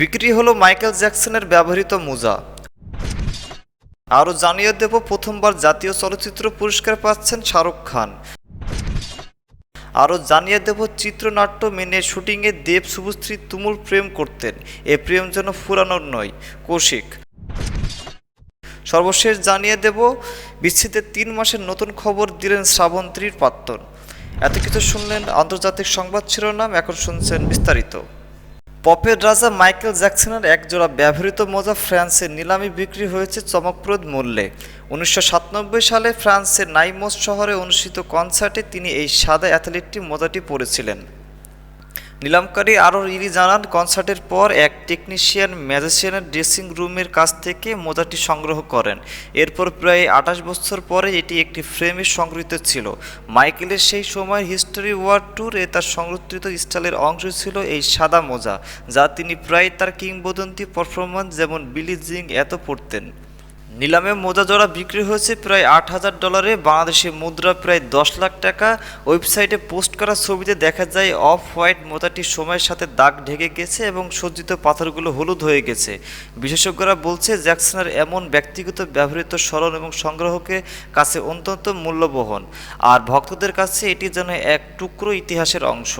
বিক্রি হলো মাইকেল জ্যাকসনের ব্যবহৃত মোজা। আরও জানিয়ে দেব, প্রথমবার জাতীয় চলচ্চিত্র পুরস্কার পাচ্ছেন শাহরুখ খান। আরও জানিয়ে দেব, চিত্রনাট্য মেনে শুটিংয়ে দেব শুভশ্রী তুমুল প্রেম করতেন। এ প্রেম যেন ফুরানোর নয়, কৌশিক। সর্বশেষ জানিয়ে দেব, বিচ্ছেদের তিন মাসের নতুন খবর দিলেন শ্রাবন্তীর প্রাক্তন। এত কিছু শুনলেন আন্তর্জাতিক সংবাদ শিরোনাম, এখন শুনছেন বিস্তারিত। পপের রাজা মাইকেল জ্যাকসনের একজোড়া ব্যবহৃত মোজা ফ্রান্সে নিলামি বিক্রি হয়েছে চমকপ্রদ মূল্যে। উনিশশো সাতানব্বই সালে ফ্রান্সের নাইমোস শহরে অনুষ্ঠিত কনসার্টে তিনি এই সাদা অ্যাথলেটটি মোজাটি পরেছিলেন। নিলামকারী আরও ইরি জানান, কনসার্টের পর এক টেকনিশিয়ান ম্যাজিশিয়ানের ড্রেসিং রুমের কাছ থেকে মোজাটি সংগ্রহ করেন। এরপর প্রায় আঠাশ বছর পরে এটি একটি ফ্রেমে সংগৃহীত ছিল। মাইকেলের সেই সময় হিস্টোরি ওয়ার ট্যুরে তার সংরক্ষিত স্টাইলের অংশ ছিল এই সাদা মোজা, যা তিনি প্রায় তার কিংবদন্তি পারফরম্যান্স যেমন বিলি জিং এত পড়তেন নিলামে মোজা জোড়া বিক্রি হয়েছে প্রায় আট হাজার ডলারে। বাংলাদেশি মুদ্রা প্রায় দশ লাখ টাকা। ওয়েবসাইটে পোস্ট করা ছবিতে দেখা যায়, অফ হোয়াইট মোজাটি সময়ের সাথে দাগ ঢেকে গেছে এবং সজ্জিত পাথরগুলো হলুদ হয়ে গেছে। বিশেষজ্ঞরা বলছে, জ্যাকসনের এমন ব্যক্তিগত, ব্যবহৃত স্মরণ এবং সংগ্রহকে কাছে অত্যন্ত মূল্যবহন। আর ভক্তদের কাছে এটি যেন এক টুকরো ইতিহাসের অংশ।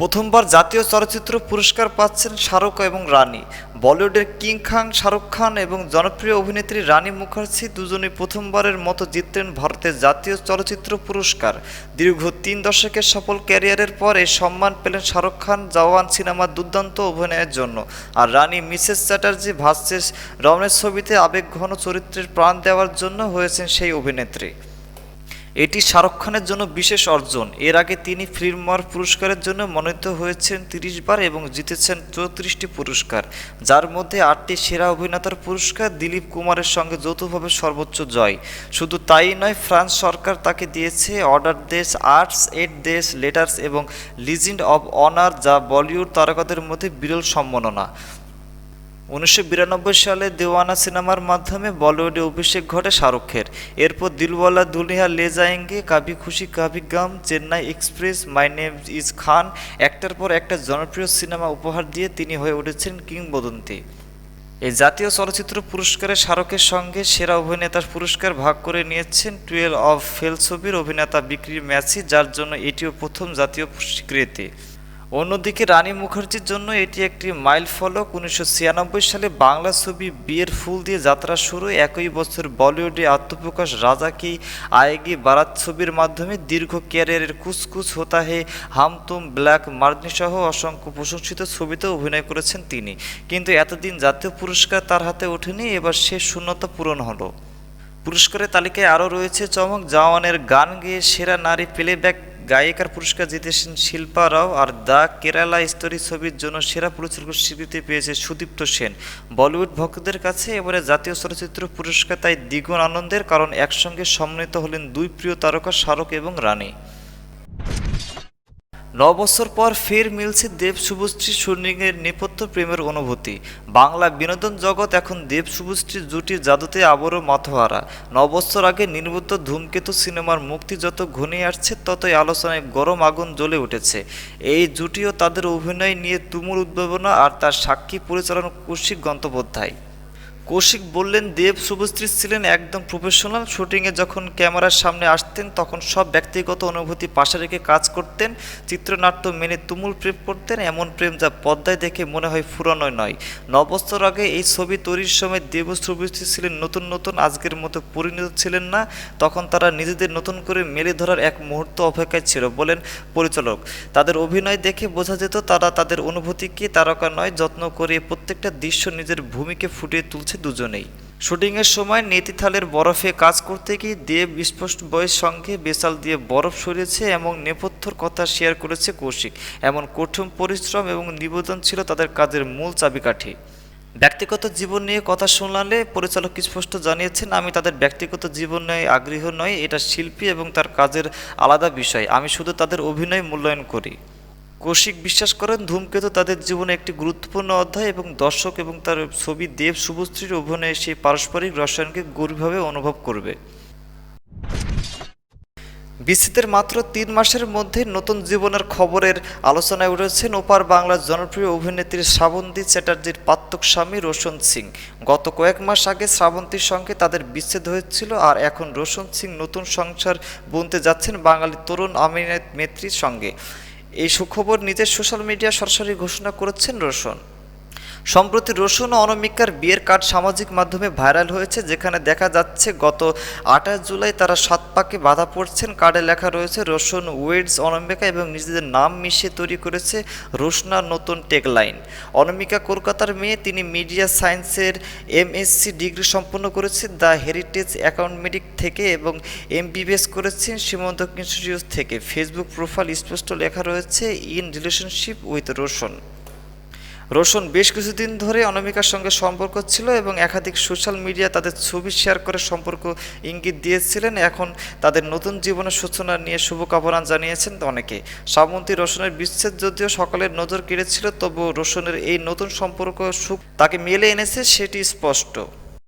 প্রথমবার জাতীয় চলচ্চিত্র পুরস্কার পাচ্ছেন শাহরুখ এবং রানী। বলিউডের কিং খান, শাহরুখ খান এবং জনপ্রিয় অভিনেত্রী রানী মুখার্জি দুজনেই প্রথমবারের মতো জিতলেন ভারতের জাতীয় চলচ্চিত্র পুরস্কার। দীর্ঘ তিন দশকের সফল ক্যারিয়ারের পর এই সম্মান পেলেন শাহরুখ খান জওয়ান সিনেমার দুর্দান্ত অভিনয়ের জন্য। আর রানী মিসেস চ্যাটার্জি ভার্সেস রমনের ছবিতে আবেগঘন চরিত্রের প্রাণ দেওয়ার জন্য হয়েছেন সেই অভিনেত্রী। এটি শাহরুখ খানের জন্য বিশেষ অর্জন। এর আগে তিনি ফিল্মওয়ার পুরস্কারের জন্য মনোনীত হয়েছেন তিরিশ বার এবং জিতেছেন চৌত্রিশটি পুরস্কার। যার মধ্যে আটটি সেরা অভিনেতার পুরস্কার দিলীপ কুমারের সঙ্গে যৌথভাবে সর্বোচ্চ জয়। শুধু তাই নয়, ফ্রান্স সরকার তাকে দিয়েছে অর্ডার দেশ আর্টস, এড দেশ, লেটার্স এবং লিজেন্ড অব অনার, যা বলিউড তারকাদের মধ্যে বিরল সম্মাননা। উনিশশো বিরানব্বই সালে দেওয়ানা সিনেমার মাধ্যমে বলিউডে অভিষেক ঘটে শাহরুখের। এরপর দিলওয়ালা দুনিয়া লে যায়েঙ্গে Kabhi Khushi Kabhi Gham, Chennai express, my name is Khan, একটার পর একটা জনপ্রিয় সিনেমা উপহার দিয়ে তিনি হয়ে উঠেছেন কিংবদন্তি। এই জাতীয় চলচ্চিত্র পুরস্কারে শাহরুখের সঙ্গে সেরা অভিনেতার পুরস্কার ভাগ করে নিয়েছেন টুয়েলভ অফ ফেল ছবির অভিনেতা বিক্রি ম্যাচি যার জন্য এটিও প্রথম জাতীয় স্বীকৃতি। অন্যদিকে রানী মুখার্জির জন্য এটি একটি মাইল ফলক। উনিশশো ছিয়ানব্বই সালে বাংলা ছবি বিয়ের ফুল দিয়ে যাত্রা শুরু। একই বছর বলিউডে আত্মপ্রকাশ রাজা কি আয়েগি বারাত ছবির মাধ্যমে দীর্ঘ ক্যারিয়ারের কুচকুচ হোতা হে হাম তুম ব্ল্যাক মার্নি সহ অসংখ্য প্রশংসিত ছবিতে অভিনয় করেছেন তিনি। কিন্তু এতদিন জাতীয় পুরস্কার তার হাতে ওঠেনি, এবার সে শূন্যতা পূরণ হলো। পুরস্কারের তালিকায় আরও রয়েছে চমক, জাওয়ানের গান গেয়ে সেরা নারী প্লেব্যাক গায়িকার পুরস্কার জিতেছেন শিল্পা রাও আর দ্য কেরালা স্টোরি ছবির জন্য সেরা পরিচালকের স্বীকৃতি পেয়েছে সুদীপ্ত সেন। বলিউড ভক্তদের কাছে এবারে জাতীয় চলচ্চিত্র পুরস্কার তাই দ্বিগুণ আনন্দের কারণ একসঙ্গে সম্মিলিত হলেন দুই প্রিয় তারকা শাহরুখ এবং রানী। ন বছর পর ফের মিলছে দেব শুভশ্রী সুর্নিংয়ের নেপথ্য প্রেমের অনুভূতি। বাংলা বিনোদন জগৎ এখন দেব শুভশ্রী জুটির জাদুতে আবারও মাথোহারা ন বছর আগে নির্মিত ধূমকেতু সিনেমার মুক্তি যত ঘনিয়ে আসছে, ততই আলোচনায় গরম আগুন জ্বলে উঠেছে। এই জুটিও তাদের অভিনয় নিয়ে তুমুল উদ্ভাবনা আর তার সাক্ষী পরিচালনা কৌশিক গন্তবোধ্যায় কৌশিক বললেন, দেব শুভশ্রী ছিলেন একদম প্রফেশনাল শুটিংয়ে যখন ক্যামেরার সামনে আসতেন, তখন সব ব্যক্তিগত অনুভূতি পাশে রেখে কাজ করতেন। চিত্রনাট্য মেনে তুমুল প্রেম করতেন। এমন প্রেম যা পদ্মায় দেখে মনে হয় ফুরানো নয়। নবস্তর আগে এই ছবি তৈরির সময় দেব শুভশ্রী ছিলেন নতুন নতুন, আজকের মতো পরিণত ছিলেন না। তখন তারা নিজেদের নতুন করে মেলে ধরার এক মুহূর্ত অপেক্ষায় ছিল, বলেন পরিচালক। তাদের অভিনয় দেখে বোঝা যেত, তারা তাদের অনুভূতিকে তারকা নয়, যত্ন করে প্রত্যেকটা দৃশ্য নিজের ভূমিকে ফুটিয়ে তুলছে। দুজনেই। শুটিংয়ের সময় নেতিথালের বরফে কাজ করতে গিয়ে দেব স্পষ্ট বয়স সঙ্গে বেসাল দিয়ে বরফ সরিয়েছে এবং নেপথ্যর কথা শেয়ার করেছে কৌশিক। এমন কঠিন পরিশ্রম এবং নিবেদন ছিল তাদের কাজের মূল চাবিকাঠি। ব্যক্তিগত জীবন নিয়ে কথা শোনালে পরিচালক স্পষ্ট জানিয়েছেন, আমি তাদের ব্যক্তিগত জীবন নিয়ে আগ্রহ নয় এটা শিল্পী এবং তার কাজের আলাদা বিষয়। আমি শুধু তাদের অভিনয় মূল্যায়ন করি। কৌশিক বিশ্বাস করেন, ধূমকেতু তাদের জীবনে একটি গুরুত্বপূর্ণ অধ্যায় এবং দর্শক এবং তার ছবি দেব শুভশ্রীর অভিনয়ে সেই পারস্পরিক রসায়নকে গভীরভাবে অনুভব করবে। বিচ্ছেদের মাত্র তিন মাসের মধ্যে নতুন জীবনের খবরের আলোচনায় উঠেছেন ওপার বাংলার জনপ্রিয় অভিনেত্রী শ্রাবন্তী চ্যাটার্জির পাত্তক স্বামী রোশন সিং। গত কয়েক মাস আগে শ্রাবন্তীর সঙ্গে তাদের বিচ্ছেদ হয়েছিল আর এখন রোশন সিং নতুন সংসার বুনতে যাচ্ছেন বাঙালি তরুণ আমিনাত মেত্রীর সঙ্গে। এই সুখবর নিজের সোশ্যাল মিডিয়া সরাসরি ঘোষণা করেছেন রোশন। সম্প্রতি রসুন ও অনামিকার বিয়ের কার্ড সামাজিক মাধ্যমে ভাইরাল হয়েছে, যেখানে দেখা যাচ্ছে গত আঠাশ জুলাই তারা সাত পাকে বাধা পড়ছেন। কার্ডে লেখা রয়েছে, রসুন ওয়েডস অনামিকা এবং নিজেদের নাম মিশিয়ে তৈরি করেছে রোশনার নতুন টেকলাইন। অনামিকা কলকাতার মেয়ে, তিনি মিডিয়া সায়েন্সের এমএসসি ডিগ্রি সম্পন্ন করেছেন, দ্য হেরিটেজ অ্যাকাউন্টমেটিক থেকে এবং এমবিবিএস করেছেন সীমন্ত ইনস্টিটিউট থেকে। ফেসবুক প্রোফাইল স্পষ্ট লেখা রয়েছে, in relationship with Roshan Roshan বেশ কিছুদিন ধরে অনামিকার সঙ্গে সম্পর্ক ছিল এবং একাধিক সোশ্যাল মিডিয়া তাদের ছবি শেয়ার করে সম্পর্ক ইঙ্গিত দিয়েছিলেন। এখন তাদের নতুন জীবনের সূচনা নিয়ে শুভকামনা জানিয়েছেন অনেকে। শ্রাবন্তী রোশনের বিচ্ছেদ যদিও সকলের নজর কেড়েছিল তবু রোশনের এই নতুন সম্পর্ক সুখ তাকে মেলে এনেছে, সেটি স্পষ্ট।